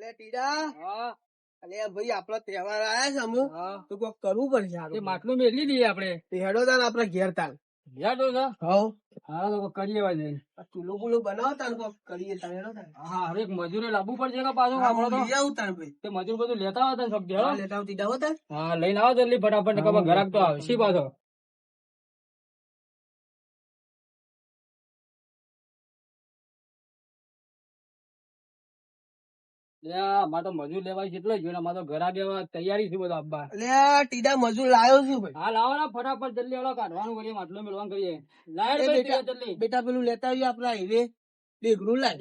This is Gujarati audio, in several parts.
એટલે ટીડા હા. અલે ભાઈ આપડો તહેવાર આયા છે અમે. તો કોક કરવું પડશે. તે માટલું મેલી દઈએ આપણે તે હેડો તાન આપડે ઘેર તાન. યાદ હોય હવ. હા તો કરીએ વાજે આ ચૂલો બુલો બનાવો તાન કોક કરીએ તાન હેડો તાન. હા હવે એક મજૂરે લાવવું પડશે કે પાછું આપણો તો. લઈ આવું તાન ભાઈ. તે મજૂર બધું લેતા આવતા સબ્જી લેતા આવતી તાન. હા લઈને આવો જલ્દી ફટાફટ કે ઘરાક તો આવશે પાછો. મારે તો મજૂર લેવાય છે જોઈને મારે તો ઘરાક એવા તૈયારી છે બધો આપવા એટલે ટીડા મજૂર લાવ્યો છું ભાઈ. હા લાવો ને ફટાફટ જલ્દી હળો કાઢવાનું કરીએ માટલું મેળવાનું કરીએ. લાઈટ એ ભાઈ બેટા- જલ્દી. બેટા પેલું લેતા આવીએ આપડા લાય.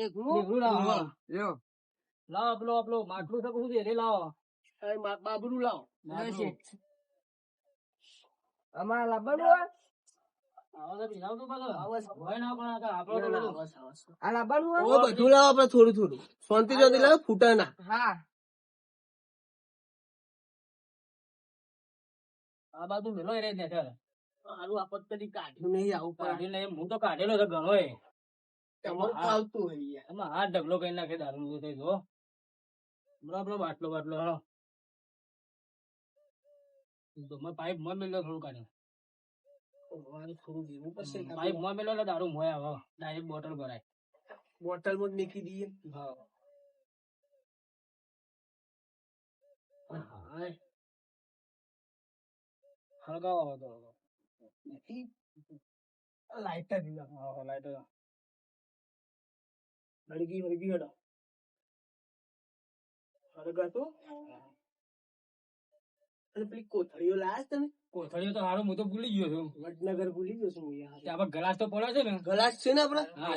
લાવો લાવો પેલો માટલું છે શું છે લાવો. બાબરું લાવો. અમારા લાવવાનું. હોય ના પણ આ તો આપણો તો બધું. લાવો આપડે થોડું થોડું. શાંતિ જોતી લાવો ફૂટા ના. હા. આ બાજુ મેલો એ રહે સારું આપત કદી કાઢ્યું નહીં આવું પણ. કાઢીને હું તો કાઢેલો છે ઘણો એ. આવતું હોય એમાં હાથ ઢગલો કરી નાખે દારૂ નું થઈ જો. બરાબર બાટલો બાટલો મેં પાઇપમાં મેલો થોડું કાઢે મારે થોડું દેવું પડશે પાઇપમાં મેલો એટલે દારૂ મોય આવે. ડાયરેક્ટ બોટલ ભરાય. બોટલમાં મૂકી દઈએ. હળગાવો હળગી હળગી તો અને પેલી કોથળીઓ લાયા તમે કોથળીઓ તો હારો હું તો ભૂલી ગયો છું. વડનગર ભૂલી ગયો છું યાર. ત્યાં તો પડ્યો છે ને? ગલાસ છે ને આપડે હા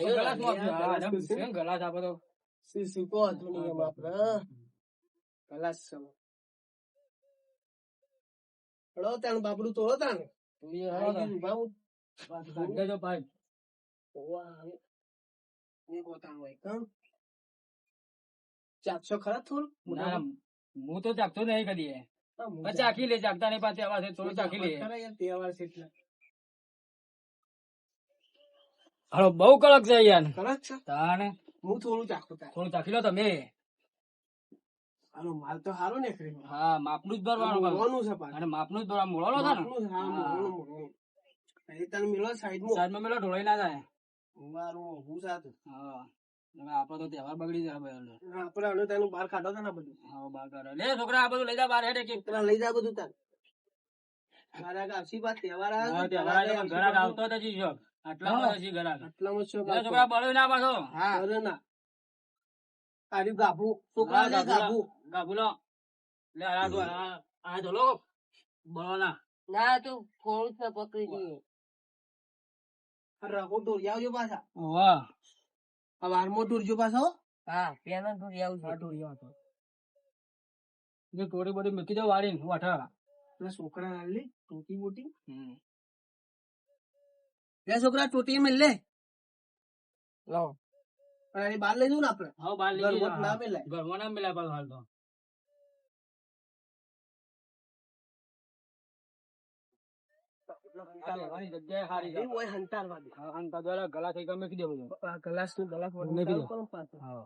તો. શું શું કહો ને ગ્લાસ હતું આપડે ગલાસ છે હળો તાણ બાપડું તું એ હળો તો. ઊભા હું કાઢી દેજો પાઇપ ઓવા આવે. એ ગોતાણ હોય કણ ચારસો ખરા થોડું? ના ના, હું તો ચાકતો નહીં કદી ચાખી લે જાગતા નહીં પાસે આવા છે થોડું ચાખી લે. છે હાલો બહુ કડક છે યાર. કડક છે? તાને હું થોડું ચાખું થોડું ચાખી લો તમે. આનો માલ તો સારો ને હા માપનું જ ભરવાનું છે. અને માપનું જ ભરવાનું મોળો થાય ને છે, હા, મોળોનું. તને મિલો સાઈડમાં. સાઈડમાં મેલો ઢોળાઈ ના જાય. હા. આપણો તો તહેવાર બગડી જાય હવે. હા, આનું તેનું બાર કાઢો ને બધું. હા બાર કાઢો. લે છોકરા આ બધું લઈ જા બાર હેડે કે. પેલા લઈ જા બધું તાર. મારે આગળ આવશી તહેવાર આવે તહેવાર તહેવાર આવે આવે, તો ઘરાક આવતો જ હજી શોખ. આટલામાં હજી ઘરાક. આટલામાં શું છોકરા બળ્યો ના પાછો. હા. અરે ના. આર્યું ગાભુ. છોકરા ગાભુ. ગાભુ લો. લે આ લો. બળો ના. ના તું થોડું છે પકડી દઈએ. રઘુ ઢોળિયા આવજો પાછા. વાહ આ વારમાં ઢોળજો પાછા? હો. હા પેલા ઢોળિયા આવશે ઢોળિયા હતો. જે ટોળી બધી મૂકી દો વાળીને વાઠા એટલે છોકરા નાલી ટોટી મોટી. હમ. બે છોકરા ટોટી મેં લે. લો. પણ એની બહાર લઈ જવું ને આપડે હા બાર લઈ જવું ના મેલાય. ઘરમાં ના મેલાય પાછું હાલ તો. જગ્યાએ સારી છે. ઓય હંતારવા દે. હા, અને દ્વારા ગલા થઈ ગમે કીધું બધું. આ ગ્લાસનું ગ્લાસ મૂકી કરો હા.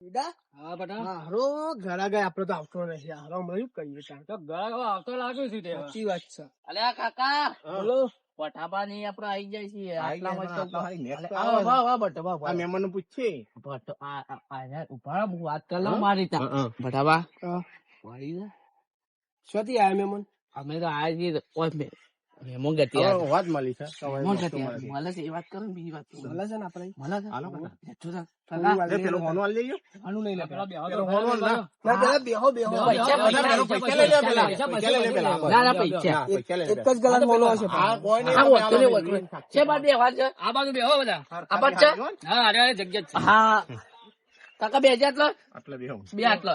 સીધા? હા, બટા. હારો ઘરા ગયા આપડે તો આવતો નથી હારો હમણાં કહીએ તાણ. તો ગળા આવતો લાગ્યો છે તે સાચી વાત છે અલ્યા કાકા બોલો પઠાબા ની આપડે આવી જાય પણ આટલા ઊભા હું વાત કરી લઉં મારી ત્યાં. છે? શોથી આયા મહેમાન અમે તો આયા છીએ ઓય મે- મેમો ગતિ હવે વાત મળી છે. આ. મળી. છે. એ વાત કરો ને બીજી વાત કરો. છે ને આપણે. મળે? હાલો બે હજાર. બે આટલો.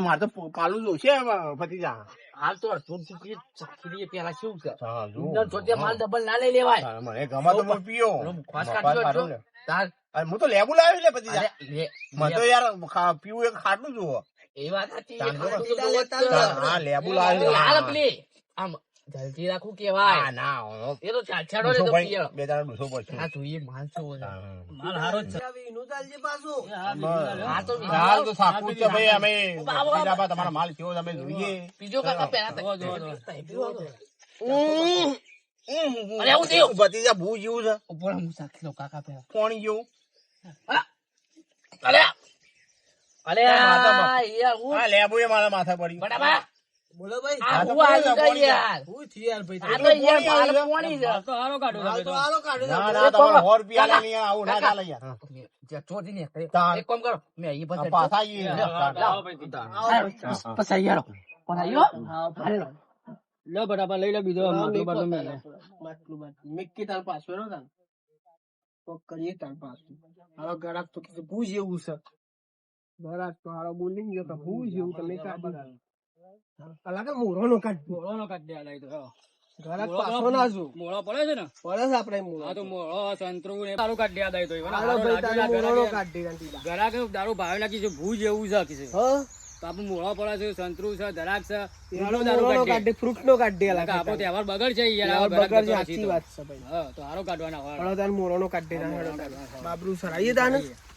મારે તો પાલું જોશે ભતીજા. હાલ તો અડધું ચૂકી ચાખી પેલા શું છે હા, ઉંદર જોતે માલ ડબલ ના લઈ લેવાય મને ગમા તો હું પીયો. ખાસ કાઢજો ને. તાર અરે હું તો લેબુ લાવી લે પછી અરે, મને તો યાર પીવું એક ખાટલું જુઓ એ વાત સાચી. તાન જો. ખાટલું તો સીધા જોવો જ લેતા છે. જાઓ. હા લેબુ લાવી હાલ પેલી. આમ જલ્દી રાખવું કેવાય ના એ તો છાછાડો ને તો ભાઈ, બે દાડા ડૂસો પડશે. આ જોઈએ માલ છો. હા. માલ હારો છે. એનું ચાલજે પાછું. ના લે. આ તો હાલ. તો સાપું છે ભાઈ અમે બાબા, તમારો માલ કેવો અમે જોઈએ. બીજો કાકા પેલા તો જો જો અરે હું દેવ. ભતીજા ભૂ જેવું છે. ઉપર હું સાક્ષી લઉં કાકા પેલા કોણ જેવું અરે અરે આ યાર હું? લેબુ એ મારા માથા પડી બરાબર. બોલો ભાઈ. આ હું આવી બોલો, યાર. હું થયું યાર ભાઈ આ તો યાર માલ પોણી છે તો હારો કાઢ્યો હાલ તો તો. કાઢો ના ના તમારે સો રૂપિયા લે નહીં, આવું ના ચાલે યાર. જ્યાં ચોથી ને એક કામ કરો મેં અહીં આ પાછા આવીએ. લાવો, લાવો ભાઈ. આવો. યાર. પણ આયો હાલે. લો. લો બરાબર લઈ લો બીજો માટલું બાટલું મેં માટલું બાટલું. મિક્કી તાર પાછો નો તાન. કોક કરીએ તાર પાછું. હારો ગરાક તો પૂછ ભૂજ એવું છે. ગરાક તો હારો બોલી ગયો તો ભૂજ એવું તમે કાઢી અલા મોરો નો કાઢ મોળોનો કાઢી દે આ તો, હો. પાછો ના જો મોળો પડે છે ને? પડે છે આપણે મોરો આ તો મોળો સંતરું ને દારૂ કાઢી દે લઈ તો. લાગ્યો મોરોનો ના કાઢી કાઢી ગરાક દારૂ ભાવે નાખી છે ભૂજ એવું છે કીધું. હા? તો આપણું મોળો પડે છે સંતરું છે દરાક છે હાલો દારૂ મોરોનો દે. ફ્રૂટ નો કાઢી તહેવાર બગડ છે યાર બગડ જતો સાચી વાત છે ભાઈ. હા તો હારો કાઢવાના હોય. હાલો તાર મોરોનો કાઢી ના હેડો તાન. બાબરું સરાઈએ તાન.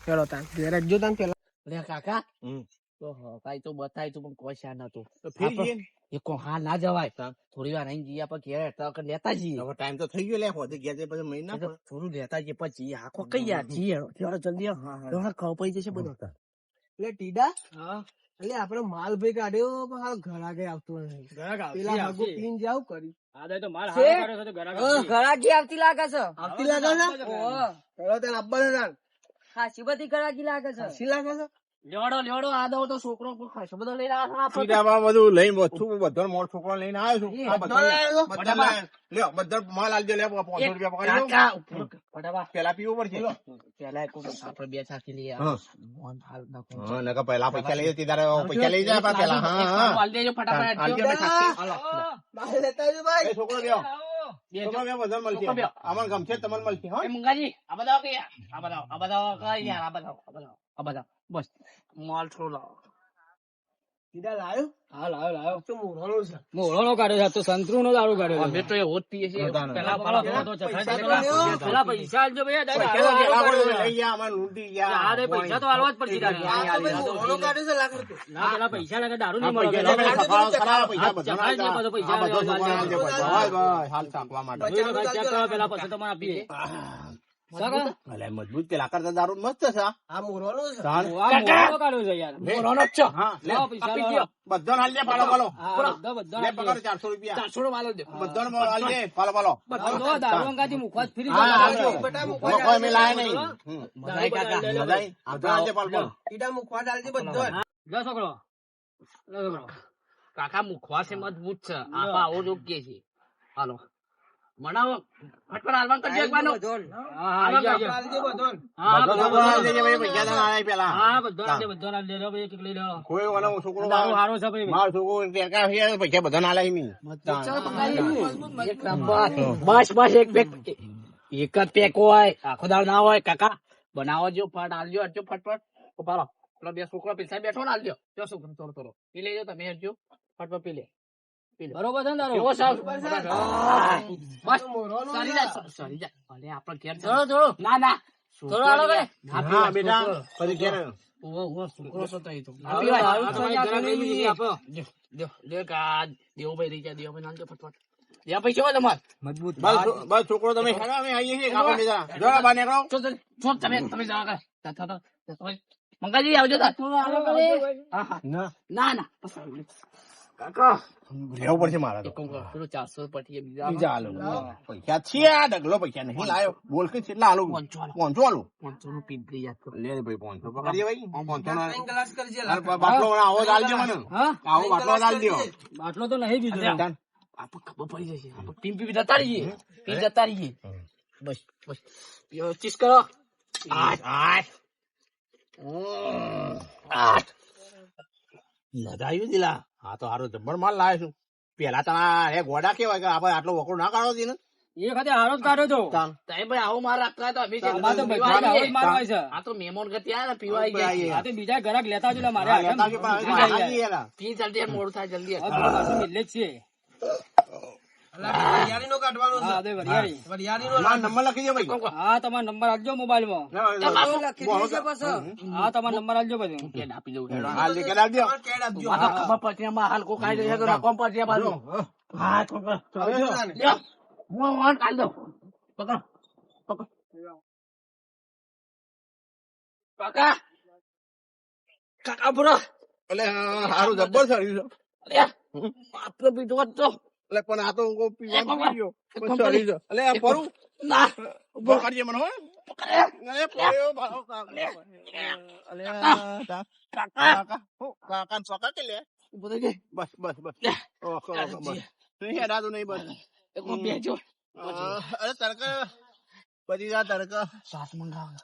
હેડો તાન ઘેર રાખજો તાન પેલા. લે કાકા. હમ. તો તો બતાય તું. પણ કોશ્યા નતું ફેર જઈએ એ કો હા ના જવાય. થોડી વાર અહીં જઈએ આપણે ઘેર તક લેતા જઈએ. હવે ટાઈમ તો થઈ ગયો લે હોતે ગયા છે પછી મહિના થોડું લેતા જઈએ પછી. આખો કઈ યાર? જઈએ. જલ્દી હા ખબર પડી જશે બધું. એટલે ટીડા. હા. એટલે આપડે માલ ભાઈ કાઢ્યો પણ હાલ ઘર આગળ આવતો નથી. પેલા હગુ પીન જાવ કરી. ઘરાકી આવતી લાગે છે. આવતી લાગે છે? હેડો તાન અબ્બા ને તાન ઘરાકી લાગે. છે? હસી લાગે છે? લેવડો લેવડો આ દો તો છોકરો ખાસો બધો લઈને આવ્યો છે આપણો. સીધામાં બધું? લઈને વસ્તુ બધો મોર છોકરો લઈને આવ્યો છું. આ બધો લાવ્યો? બધા લાવ્યો. લ્યો બધા માલ આલજો લે પાંચસો રૂપિયા પકડી લો. કાકા ઉપર ફટાફટ. પેલા પીવું પડશે. પેલા એક વખત બે છાતી લઈએ હા. મોહન હાલ નાખો. હા નકર પહેલા પૈસા લઈ જતી તારે પૈસા લઈ જાય પેલા. હા હા. હાલ દેજો ફટાફટ આલજો. ને છાતી. હાલો. બહાર લેતા આવજો ભાઈ. છોકરો. અમને ગમશે તમને મળશે હો. મંગાજી આ બધા આ બધા આ બધા આ બધા આ બતાવો બસ માલ લાવો. હા તો છે મોળોનો કાઢ્યો છે તો સંતરું નો દારૂ કાઢ્યો અમે તો એવો જ પીએ છીએ પેલા પેલા પેલા તો પૈસા પેલા- આલજો ભૈયા, દાદા, પેલા લઈ ગયા લૂંટી ગયા. હા, રે, તો આલવા જ પડશે કાઢ્યો છે ના પેલા લાગે દારૂ નહીં મળે હાલ માટે પેલા પછી તમારે આપીએ? અલે, મજબૂત પેલા કરતા દારૂ મસ્ત છે આ. આ છે. આ કાઢ્યો છે યાર. જ છો. હા, લે. હાલ પાલો, પાલો. બધા બધા લે, પકડ રૂપિયા. નો માલ હાલ પાલો, પાલો. આ દારૂ અંગાથી ફ્રી. બેટા નહીં. કાકા. લે, લે, મજા આવી? બધા હાલ દે, પાલો, પાલો. ટીડા મુખવા ડાલજે બધો. લે છોકરો. લે છોકરો. કાકા મુખવાસ એ મજબૂત છે. આપા આવો યોગ્ય છે. હાલો. ફટફટ કરજો એક હા હા બધો બધો. લે ભાઈ, લઈ લો. કોઈ છોકરો હારો છે ભાઈ મારો છોકરો ટેકા છે, પૈસા બસ બસ એક પેક એક જ પેક હોય આખો દાળ ના હોય કાકા. બનાવો જો ફટ હાલજો હટજો ફટફટ પાલો પેલો બે છોકરો પૈસા બેઠો ને હાલજો. જો છોકરો થોડો થોડો પી લેજો તમે હટજો ફટફટ પી લે. બરોબર છે ને દારૂ એવો સાહેબ બસ. સરી છે. સરી જાય ભલે આપણે ઘેર થોડો થોડો. ના ના. થોડો હાલો ભાઈ. હા, બેટા. છોકરો. ઘેર. છોકરો છો તો જો, જો, દેવભાઈ રહી જાય દેવભાઈ નાખજો ફટફટ. ત્યાં પૈસા હોય તમારે? મજબૂત. બસ છોકરો તમે હેડો, અમે આવીએ છીએ. કાકા બીજા. જો નીકળો. જો તમે તમે તમે જવા કરે. તા, તા, તા, તા, તમે મંગાજી આવજો તાર. હા, હા. ના. ના ના. કાકા લેવું પડશે મારે તો. એક કામ કરો, પેલું ચારસો પટીએ બીજા બીજા આલો. પૈસા છે આ ડગલો પૈસા નહીં લાયો બોલ કે કેટલા આલો પાંચસો આલો. પાંચસો આલો પાંચસો નું પીંપરી યાદ કરો લે ને ભાઈ પાંચસો પકડીએ ભાઈ પાંચસો ના ત્રણ ગ્લાસ કરજે અરે બાટલો આવો જ આલજો મને હા આવો બાટલો જ આલજો બાટલો તો નહીં બીજો તાન. આપણે ખબર પડી જશે આપણે પીંપી બી જતા રહીએ પી જતા રહીએ બસ બસ પીઓ, ચીસ કરો આઠ આઠ આઠ લગાવ્યું દિલા હા તો હારો જબ્બર માલ લાવે છું પેલા તમારા હે ગોડા કેવાય કે આપણે આટલો વકરો ના કાઢો દીને એ ખાતે હારો જ કાઢ્યો છો. સાહેબ ભાઈ આવો માર રાખતા તો અમે છે. અમારે તો બધા આવો જ આવીએ. છે આ તો મહેમાન ગતિ આ પીવા આવી ગયા આવીએ. આ તો બીજા ઘરાક લેતા જો એટલે મારે જાય. પી જલ્દી મોડું થાય જલ્દી. મિલે જ છે નંબર લખી દો ભાઈ. હા તમારો નંબર આપજો મોબાઈલમાં. હા તમારો નંબર આપજો પછી. કે આપી દઉં? હાલ લીધે આપજો. કેડ આપજો. ખબર પડતી હાલ કોઈ કાઢી દે તો રકમ પડશે બાજુ હા. તો બસ. ચાલો, ચાલો. લ્યો. હું ફોન કાઢી દઉં. પકડો પકડો. કાકા કાકા બરો એટલે હારું જબ્બર સડ્યું છે આપતો પીધો તો એટલે પણ આ તો હું પીવાનું પી ગયો. એ પણ એટલે પરું ના. ઊભો કરજે મને કાકા. અલે. આ કાકા. કાકા. હું સોકા કે લે? ઊભો થઈ જાય બસ બસ બસ. ઓકે ઓકે બસ. નહીં હેડાતું નહીં બસ. એક અ, અરે તડકા. બધી તડકા. સાત મંગાવો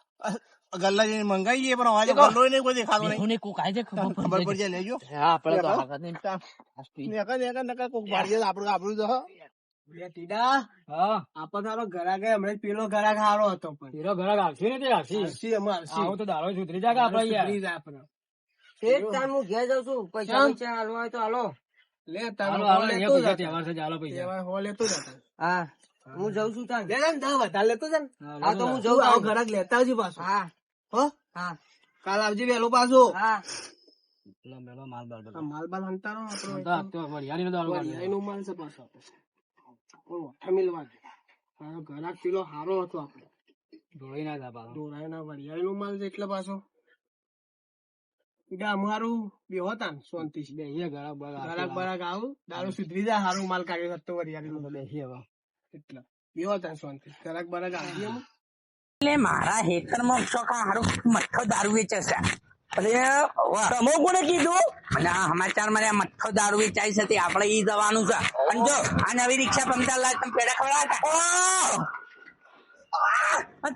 ગલ્લા જઈને મંગાઈ જઈએ પણ આજે ગલ્લો નહીં કોઈ દેખાતો નહીં બેહુને કોક ખબર પડી જાય લેજો હા આપણે તો. હાકત નહીં નેકા નેકા નેકા કોક તો આપણું આપણું તો હ. ટીડા હા આપણ તારો ઘરાક હે, હમણાં પેલો ઘરાક હારો હતો પણ પેલો ઘરાક આવશે ને તે આવશે આવશે અમાર. આવો તો દારો સુધરી જાય આપણે યાર સુધરી જાય આપણે. એક ટાઈમ હું ઘેર જાઉં છું પૈસા પૈસા હાલવા હોય તો હાલો લે તારો હાલો હો હાલો લેતો પૈસા તહેવાર છે ચાલો પૈસા તહેવાર હો લેતો જતા હા હું જાઉં છું ત્યાં વધારે લેતો છે ને. હા તો હું જઉં ઘરાક લેતા આવજે પાછું હા હો? હા. કાલ આવજે વેલો પાછો. હા. મેલો માલ બાલ બધો. માલ બાલ હંતારો આપણો તો તો વરિયાળીનો દાડો કાઢી. વરિયાળીનો માલ છે પાછો ઓ ઓઠા મિલવા દે. તારો ઘરાક પેલો હારો હતો આપણો ઢોળી ના જા પાછો. ડોરાયના વરિયાળીનો માલ છે એટલે પાછો. ઈડા અમારું બે હતા ને શાંતિ બે અહીંયા ઘરાક બરાક. ઘરાક બરાક આવું દારૂ સુધરી જાય હારું માલ કાઢ્યો હતો વરિયાળી નો બે હવે. એટલે બે હતા ને શાંતિ ઘરાક બરાક આવી એમ. એટલે મારા હેતરમાં ચોખા હારું મઠ્ઠો દારૂ વેચે છે. તમો કોને કીધું? અને સમાચારમાં આ મઠ્ઠો દારૂ વેચાય છે તે આપણે ઈ જવાનું છે. અને જો આ નવી રિક્ષા પંચાલ લાખ તમે પેડા ખવડાવતા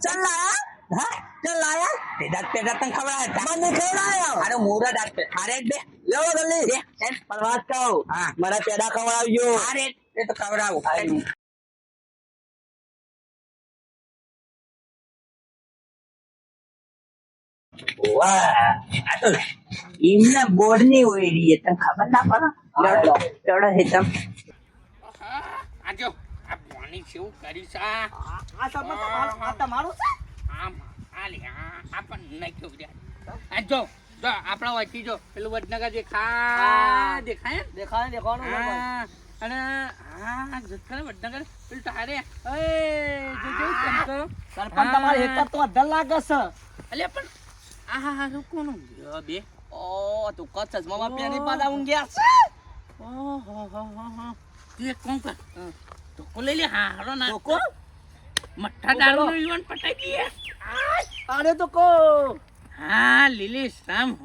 ચાલ લાયા? હા? ચાલ લાયા? પેડા પેડા તને ખવડાવ્યા મને ખવડાવ્યા અરે મોરા દાંત અરે બે. લેવો ગલી પરવાસ કહું. હા. મારા પેડા ખવડાવજો. અરે એ તો ખવડાવું. એમને બોર્ડની ઓયડી તને ખબર ના પડે? ચડો હે તમ. આજો આ પાણી શું કરી છે આ? તમારું આ તમારું છે. આમ આ લે આ પણ નઈ રે આ આજો જો આપણા વચ્ચે જો પેલું વડનગર દેખા દેખાય ને? દેખાય? દેખાવાનું અને હા જતકર વડનગર પેલું તારે એ જો જો સરપંચ તમારે હેતર તો અઢાર લાગે છે અલ્યા પણ મઠ્ઠા દારૂ નો યુવાન પટાઈ દઈએ. અરે તો કો હા લીલી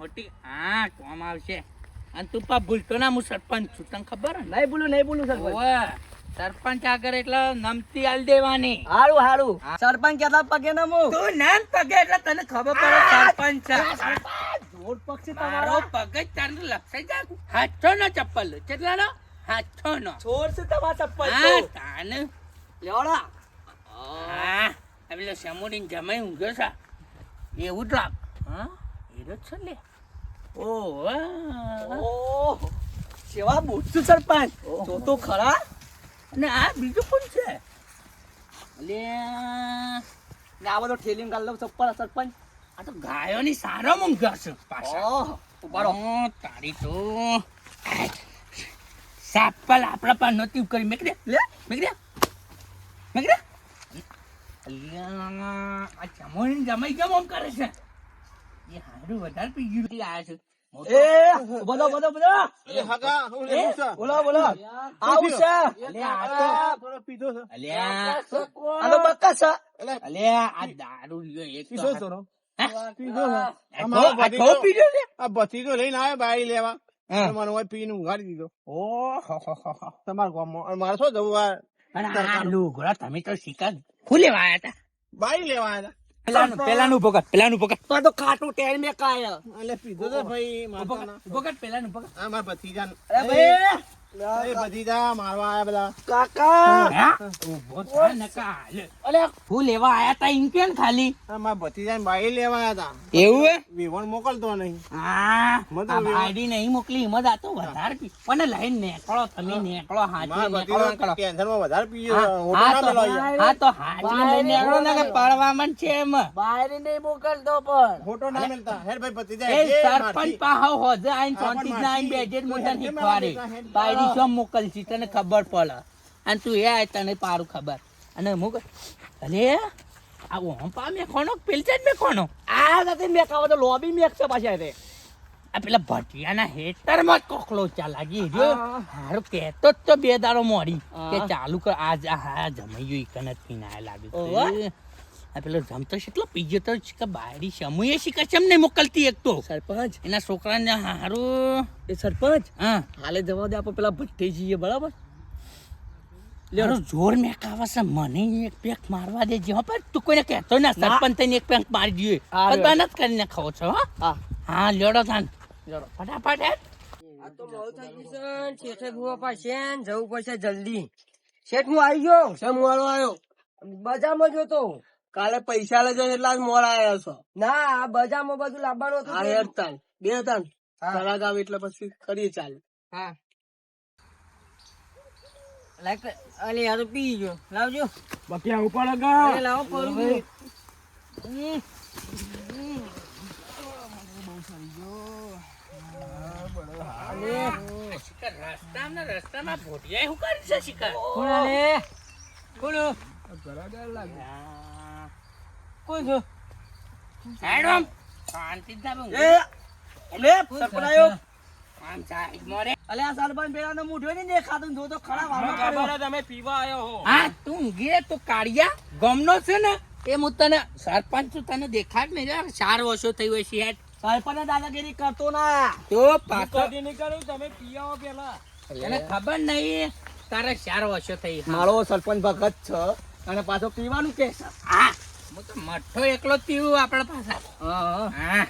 હોટી હા કોમ આવશે. અને તું પા ભૂલતો ના હું સરપંચ છું. તને ખબર નહીં બોલું નહીં બોલું સરપંચ. ઓવે, સરપંચ આગળ એટલે નમતી આલ દેવાની. હારું હારું. સરપંચ કેતા પગે નમો તું નામ પગે એટલે તને ખબર પડે સરપંચ. જોડ પક્ષી તમારો? પગ જ તારને લક્ષાઈ જાય હાથો નો ચપ્પલ કેટલાનો? હાથો નો છોર છે તમારા ચપ્પલ હા તાને. લેવડા. હા આ પેલો જમાઈ ઊંઘ્યો છે. એવું જ લાગ હા એ જ છે લે ઓહ. ઓ સેવા બુટ છું સરપંચ. તો તો ખરા. અને આ બીજું કોણ છે? અલ્યા ને આ બધો ઠેલીને ગાલ દઉં ચપ્પલ સરપંચ આ તો ગાયોની સારો મૂંઘ્યો છે પાછો ઓ, તારી તો સાપલ આપણા પર નહોતી કરી. મેકડે લે મેકડે મેકડે અલ્યા આ જમોણી જમાઈ કેમ આમ કરે છે. એ હારું વધારે પી ગયું. આવ્યા છે. એ બોલો બોલો બધો એ હગા હું લેવું બોલો બોલો. આવું છે? અલ્યા આ તો પીધો છે. અલ્યા આ બક્કા છે. અલ્યા આ દારૂ લ્યો એક પીધો છે. પીધો આ પીધો લે આ ભત્રીજો લઈને આવે બાઈ લેવા. મને હોય પીને ઉઘાડી દીધો. ઓ તમારા ગામમાં મારે શું જવું આ અને આ લુગડા તમે તો શિકાર હું લેવા હતા બાઈ લેવા આવ્યા પેલાનું પેલાનું ઊભો પેલાનું કર તો તો ખાટું ટેર મે કાય અલે પીધો તો ભાઈ મારતા ના. ઊભો પેલા નું કર આ મારા ભત્રીજાનું. અરે ભાઈ એ ભતીજા મારવા આયા બધા. કાકા! ઊભો થા નકા હાલ. અલે ફૂલ લેવા આયા તા ઇન કેમ ખાલી? આ મારા ભતીજાને બાઈ લેવા આયા હતા એવું હે? વિવણ મોકલતો નહીં. આ મતલબ આ એવા- ભાઈડી નહીં મોકલી એમાં આ તો વધારે પણ લઈને નીકળો તમે નીકળો વધારે હા, ના તો- મેલો અહીંયા. હા તો હાચવીને લઈને નીકળો ને કે છે એમાં. બહાર નહીં મોકલતો પણ. ફોટો ના મેલતા હેડ ભાઈ ભતીજા એ સરપંચ પાહો હોજે આઈને હા, ના આઈને બેજે મોટા હેડ શીખવાડે મારવા હેડ મોકલશી તને ખબર પડે. અને તું એ તને પારું ખબર. અને હું અરે આવો આ ઓમ પા મેં કોનો પેલચે જ મેં કોનો આ સાથે મેં કાવો તો લોબી મેં છે પાછા રે આ પેલા ભટિયાના હેતરમાં જ કોકલો ચાલાગી જો હારું કહેતો જ તો બે દાડો મોડી કે ચાલુ કર આજ આ હા જમાઈ ગયું ઈકન લાગ્યું પીને આયા લાગે છે. આ પેલો જમતો કેટલો પીજો તો છે કે બાયડી સમૂહે શીખર ચમ નહીં મોકલતી એક તો. સરપંચ. એના છોકરાને હારું. એ સરપંચ? હા. હાલે જવા દે આપણે પેલા ભટ્ટી જઈએ બરાબર? લેરો જોર મેં કાવા છે મને એક પેક મારવા દે હો પણ તું કોઈને કહેતો ના સરપંચ તને એક પેક મારી દઈએ બધાને જ કરીને ખાવ છો હા. હા. લેડો થાન ફટાફટ હેડ. આ તો બહુ થઈ ગયું છે શેઠે ભૂવા પાસે જવું પડશે જલ્દી. શેઠ હું આવી ગયો શેમ વાળો આવ્યો. બજારમાં જોતો કાલે પૈસા લેજો એટલા જ મોડા આવ્યા છો. ના આ બજારમાં બધું લાવવાનું હતું હા યાર તાન બે તાન. હા. આવે એટલે પછી કરીએ ચાલે. હા. અલે આ પી ગયો. લાવજો. બાકી આવું પડે અરે લાવો પડી શિકાર રસ્તામાં ભોટિયાએ શું કરી છે શિકાર? કોણ કોણ છો? એ સરપંચ આમ સાઈડ મોરે. અલે આ સરપંચ પેલાનો મૂઠો નહીં દેખાતું જો તો ખરાબ આમાં કર્યો. તમે પીવા આવ્યો હો. હા તું ઊંઘી તું કાઢિયા ગમનો છે ને એ હું તને સરપંચ છું તને દેખાડ ને યાર ચાર વર્ષો થઈ હોય છે સરપંચ દાદાગીરી કરતો ના. તો પાછો નહીં કર્યું તમે પી આવો પેલા. તને ખબર નહીં તારે ચાર વર્ષો થઈ. મારો સરપંચ ભગત છે અને પાછો પીવાનું કે છે. હા હું તો મઠ્ઠો એકલો પીવું આપડે પાસે હા. હા.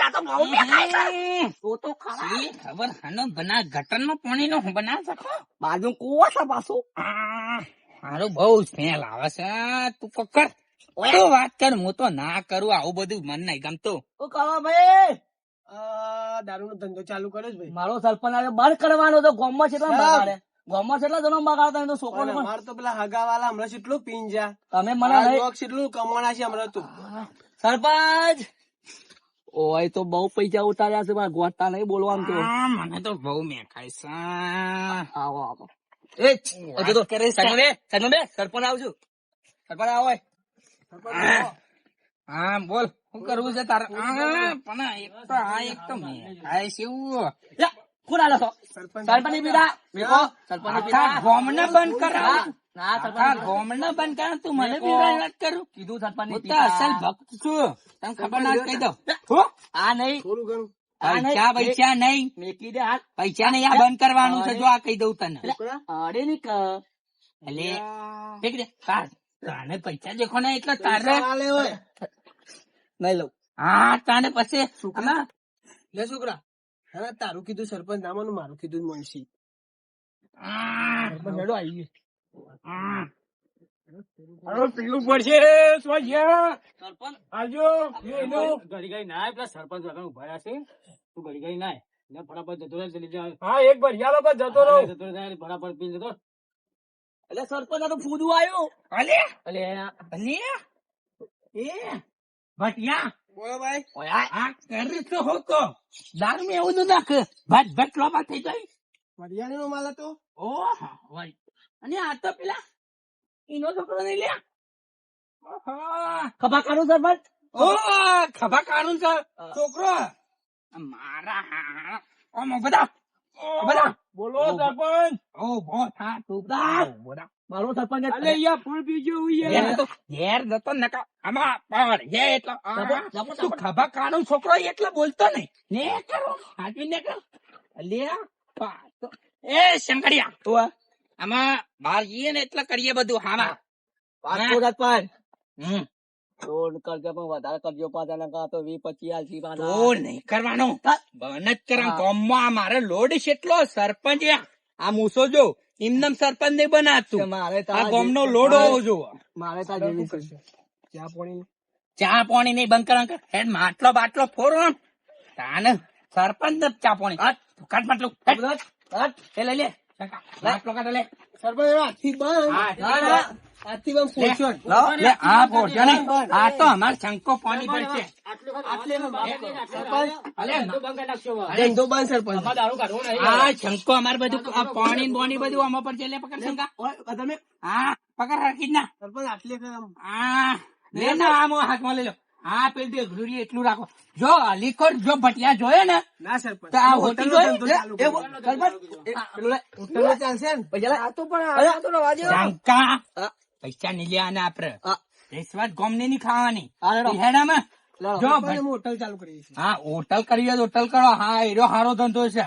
આ તો બહુ બેઠાય છે. તો તો ખબર ખબર હાનો બના ગટરમાં પાણીનો હું બનાવ શકો બાજુ કુવો છે પાછો. મારું બહુ સ્મેલ આવે છે. તું પકડ તું વાત કર હું તો ના કરું આવું બધું મન નહીં ગમતો. ઓ કાવા ભાઈ? દારૂ નો ધંધો ચાલુ કર્યો છે ભાઈ. મારો સરપંચ બંધ કરવાનો તો ગોમમાં. બગાડે. ગોમમાં કેટલા જણો બગાડતા હોય તો છોકરો પણ અમાર તો પેલા હગા વાળા હમણાં કેટલું પીંજા તમે મને કેટલું કમાણા છે હમણાં તું. સરપંચ! ઓય તો બહુ પૈસા ઉતાર્યા છે મારા ગોતા નહીં બોલવાનું તો. મને તો બહુ મેખાય છે. આવો આવો. એ છ, તો કરે બે, સરપંચ સરપંચ આવજો. સરપંચ આવો. હા. બોલ. શું કરવું છે તારે? આ, પણ એક તો આ એક તો મેખાય છે એવું લે, કોણ આલો છો? સરપંચની. પીડા મેકો, સરપંચની પીડા ગામને બંધ કરાવ. ના સરપંચ આખા બંધ કરાવ તું મને પીડા ન કરું. કીધું સરપંચની તો અસલ ભક્ત છું. તને ખબર ના કહી દઉં. હો? આ નહીં. થોડું ઘણું. પૈસા પૈસા નહીં. મેકી દે હાથ પૈસા નહીં આ બંધ કરવાનું છે. જો આ કહી દઉં તને. અરે ની કર એટલે દેખ દે તાર તાને પૈસા દેખો ને એટલે તારે નહીં લઉં. હા તાને પછી છોકરા. લે છોકરા. હવે તારું કીધું સરપંચ નામાનું મારું કીધું મુનશી. સરપંચ હેડો આવી ગયો. પેલું પડશે સરપંચ. આવજો ઘડી ઘડી ના પેલા સરપંચ વગર ઊભા રહ્યા છે. તું ઘડી ઘડી ના ને ફટાફટ જતો રહે જલ્દી જાય હા એક ભરિયાલો પર જતો રહો. જતો રહે ફટાફટ પી જતો એટલે સરપંચ આ તો ફૂદું આવ્યું. અલે? અલે અલે? એ ભટિયા. બોલો ભાઈ. ઓય આ કરી તો હોતો દારૂ એવું ન નાખ. ભટ ભટ લોબા થઈ જાય. વરિયાળી નો માલ હતો. ઓ વળી અને આ તો પેલા ઈનો છોકરો નહીં ઓહો ખભા કાઢું સરપંચ ઓ ખભા કાઢું સર છોકરો? મારા હા બધા બોલો સરપંચ. ઓ બો થા બા બોડા મારો સરપંચ જ- અલે યા ફૂલ પીજો ઘેર તો ઘેર જતો નકા આમાં પાવર હે એટલો તું ખભા કાઢું છોકરો એટલે બોલતો નહીં. ને કરો હાજી ને કરો. અલ્યા એ શંકરિયા તો આમાં બહાર જઈએ ને એટલે કરીએ બધું હામાં. પાછો સરપંચ. હમ. લોડ કરજો પણ વધારે કરજો પાછા નકા તો વી પચી આલસી પાછા તો નહીં કરવાનો. બન જ કરા ગામમાં મારે લોડ કેટલો સરપંચ આ મૂસો જો એમનેમ સરપંચ નહીં બનાતું. મારે આ ગામનો લોડ હોવો જો મારે તા જેવી ચા પાણી? ચા પાણી નહીં બંધ કરા. હેડ માટલો બાટલો ફોરો તાને સરપંચ ને ચા પાણી. કાટ માટલું. એ લઈ લે. માટલો કાઢ લે. સરપંચ આ તો અમાર શંકો પાણી પડશે બંધ સરપંચ આ શંકો અમાર બધું પાણી બોણી બધું આમાં પડશે લે પકડ શંકા તમે હા પકડ રાખી ના. સરપંચ આટલે કર લે ના આમ હાથમાં લઈ લો. આ પેલી બે એટલું રાખો. જો અલીખોટ જો ભટિયા જોયે ને ના સરપંચ. તો આ હોટી હોટલનો જોઈએ? ધંધો ચાલુ એ, કરો. સરપંચ, એ, પેલું લે. હોટલનો ચાલશે ને. શંકા. પૈસા નહીં લેવાના આપડે હા. રિશ્વત ગોમને નહીં ખાવાની. હેડામાં હોટલ ચાલુ કરી હા હોટલ કરવી હોટલ કરો. હા એરો સારો ધંધો છે.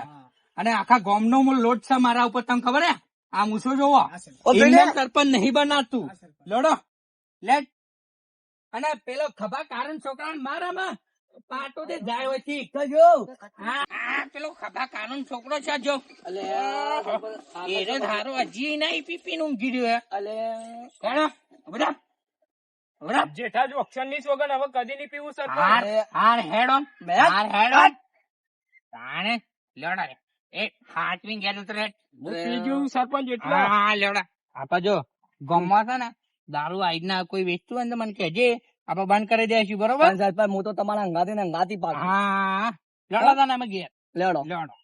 અને આખા ગોમ નો લોટ છે મારા ઉપર. તમને ખબર હે? આ મૂછો જોવો. ઓ, સરપંચ નહીં બનાતું. લડો. લેટ. અને પેલો ખભા કારણ છોકરા મારામાં પાટો તે જાય હોયથી હા આ પેલો ખભા કાનૂન છોકરો છે જો. અલે, એને ધારો હજી નહીં પીપી નું ઊંઘી રહ્યો હે. અલે. કોણ બધા બધા જેઠા જો અક્ષરની સોગન હવે કદી નહીં પીવું સર હાર હાર હેડ. ઓન હાર હેડો. તાણે લડો એ હાથવી ગયા ઉતરે બીજું સરપંચ એટલે હા લડા આપા જો ગમવા છે ને દારૂ આઈ ના કોઈ વેચતું હોય ને તો મને કહેજે. આપણે બંધ કરી દઈશું બરોબર? સાહેબ હું તો તમારા અંગાથી ને અંગાથી પાક હા. લડો તને અમે ઘેર. લડો લડો